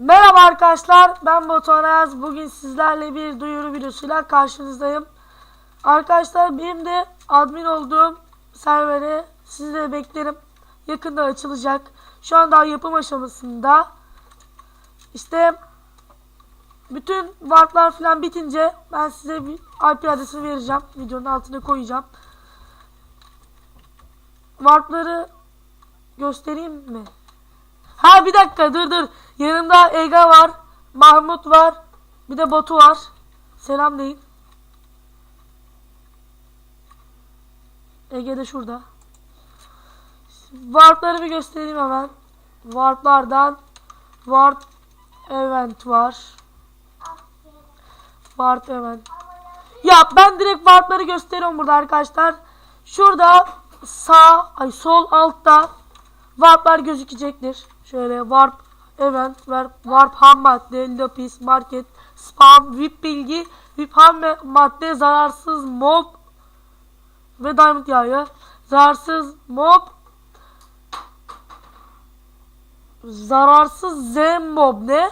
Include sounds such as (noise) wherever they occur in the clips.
Merhaba arkadaşlar ben Batuhan Ayaz. Bugün sizlerle bir duyuru videosuyla karşınızdayım. Arkadaşlar benim de admin olduğum servere sizi de beklerim. Yakında açılacak. Şu an daha yapım aşamasında. İşte bütün warplar falan bitince ben size bir IP adresini vereceğim. Videonun altına koyacağım. Warpları göstereyim mi? Ha bir dakika dur dur. Yanımda Ega var. Mahmut var. Bir de Batu var. Selam deyin. Ege de şurada. Warp'ları bir göstereyim hemen. Warp'lardan Warp Event var. Warp Event. Ya ben direkt Warp'ları gösteriyorum burada arkadaşlar. Şurada sağ, ay sol altta Warp'lar gözükecektir. Şöyle Warp Event, Warp, Warp ham madde, lapis, market, spam, VIP bilgi, VIP ham madde, zararsız mob ve diamond yağı. Zararsız mob Zararsız Z mob ne?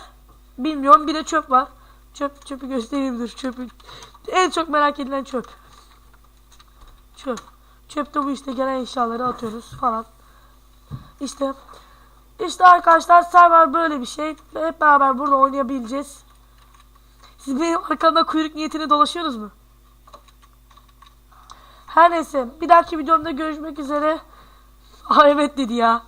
Bilmiyorum. Bir de çöp var. Çöp çöpü göstereyim dur. Çöpü en çok merak edilen çöp. Çöp. Çöpte bu işte gelen eşyaları atıyoruz falan. İşte işte arkadaşlar server böyle bir şey. Ve hep beraber burada oynayabileceğiz. Siz benim arkamda kuyruk niyetine dolaşıyorsunuz mu? Her neyse bir dahaki videomda görüşmek üzere. (laughs) Aa evet dedi ya.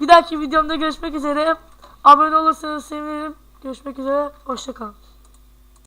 Bir dahaki videomda görüşmek üzere. Abone olursanız sevinirim. Görüşmek üzere. Hoşçakalın.